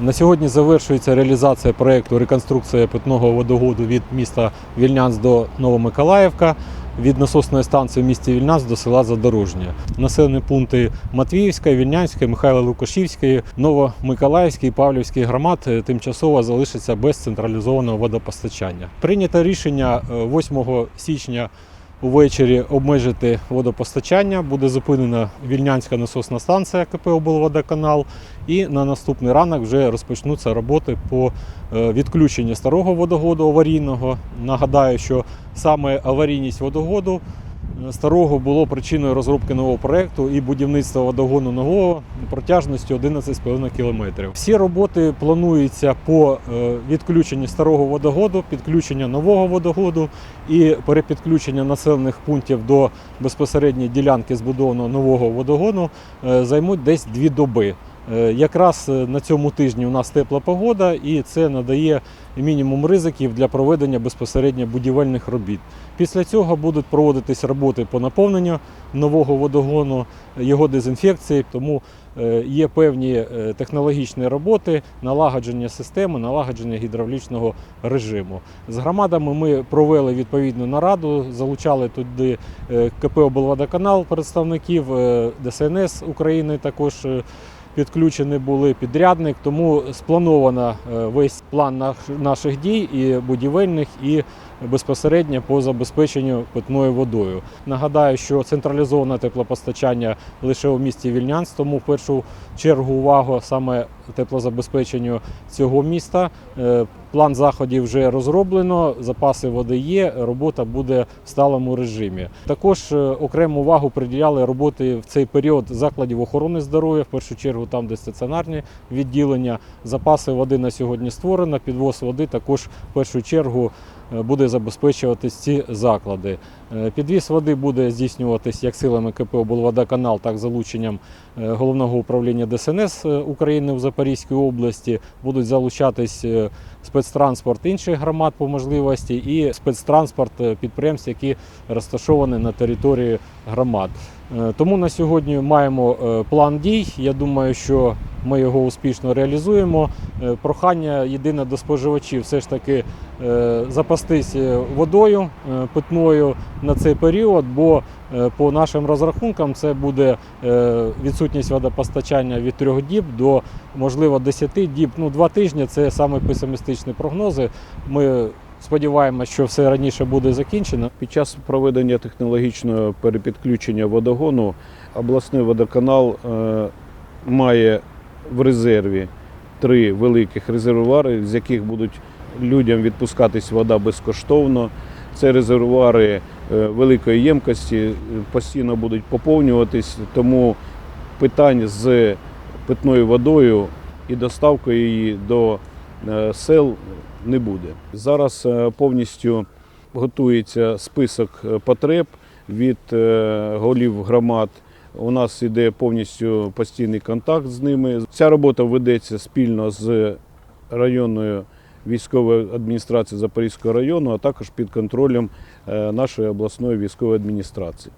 На сьогодні завершується реалізація проєкту реконструкція питного водогоду від міста Вільнянськ до Новомиколаївка, від насосної станції в місті Вільнянськ до села Задорожнє. Населені пункти Матвіївська, Вільнянська, Михайло Лукашівської, Новомиколаївський, Павлівський громад е, тимчасово залишаться без централізованого водопостачання. Прийнято рішення е, 8 січня увечері обмежити водопостачання. Буде зупинена Вільнянська насосна станція КП «Облводоканал». І на наступний ранок вже розпочнуться роботи по е, відключенню старого водогоду аварійного. Нагадаю, що саме аварійність водогоду старого було причиною розробки нового проекту і будівництва водогону нового протяжністю 11,5 км. Всі роботи плануються по е, відключенню старого водогоду, підключення нового водогоду і перепідключення населених пунктів до безпосередньої ділянки збудованого нового водогону е, займуть десь дві доби. Е, Якраз е, на цьому тижні у нас тепла погода, і це надає мінімум ризиків для проведення безпосередньо будівельних робіт. Після цього будуть проводитись роботи по наповненню нового водогону, його дезінфекції. Тому е, є певні технологічні роботи, налагодження системи, налагодження гідравлічного режиму. З громадами ми провели відповідну нараду, залучали туди КП «Облводоканал» представників ДСНС України також. Підключені були підрядник, тому сплановано е, весь план наших дій і будівельних, і безпосередньо по забезпеченню питною водою. Нагадаю, що централізоване теплопостачання лише у місті Вільнянськ, тому в першу чергу увагу саме теплозабезпеченню цього міста. Е, План заходів вже розроблено, запаси води є, робота буде в сталому режимі. Також е, окрему увагу приділяли роботи в цей період закладів охорони здоров'я, в першу чергу там, де стаціонарні відділення. Запаси води на сьогодні створено, підвоз води також в першу чергу е, буде забезпечуватись ці заклади. Е, Підвіз води буде здійснюватись як силами КП «Облводоканал», так і залученням е, головного управління ДСНС е, України в Запорізькій області. Будуть залучатись спецтранспорт інших громад по можливості і спецтранспорт підприємств, які розташовані на території громад. Тому на сьогодні маємо план дій. Я думаю, що ми його успішно реалізуємо. Е, Прохання єдине до споживачів все ж таки е, запастись е, водою питною на цей період, бо по нашим розрахункам це буде відсутність водопостачання від трьох діб до можливо 10 діб. Ну, два тижні це саме песимістичні прогнози. Ми сподіваємося, що все раніше буде закінчено. Під час проведення технологічного перепідключення водогону обласний водоканал е, має в резерві три великих резервуари, з яких будуть людям відпускатись вода безкоштовно. Це резервуари е, великої ємкості, е, постійно будуть поповнюватись, тому питань з питною водою і доставкою її до е, сел не буде. Зараз повністю готується список потреб від голів громад. У нас іде повністю постійний контакт з ними. Ця робота ведеться спільно з районною військовою адміністрацією Запорізького району, а також під контролем е, нашої обласної військової адміністрації.